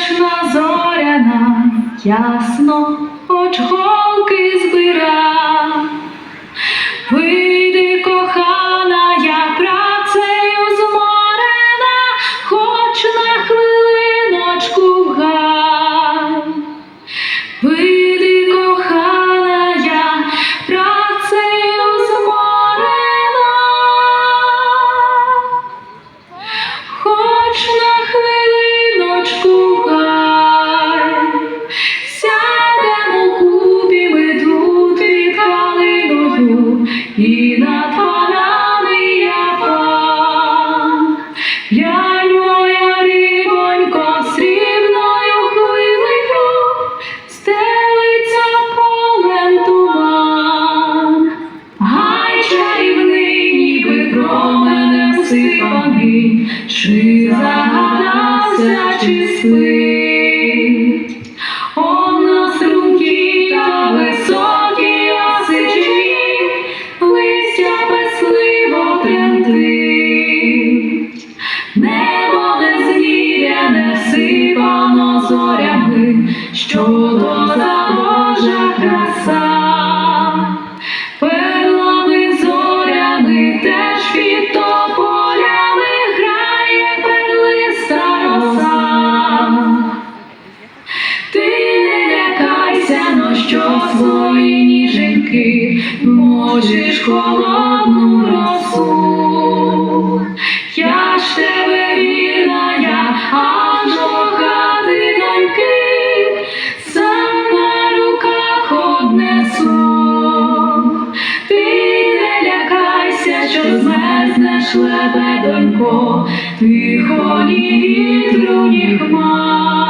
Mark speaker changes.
Speaker 1: Весна зоряна, ясно, хоч голки ніби променем сипаний, чи загадався, чи спить. Он на струнки та високі осичі, листя безсливо тремтить. Небо не безміряне сипано зорями, що ніженьки можеш холодну росу. Я ж тебе вірна, я аж хати доньки, сам на руках однесу. Ти не лякайся, що змерзнеш лебедонько, тихо ні вітру, ні хмар.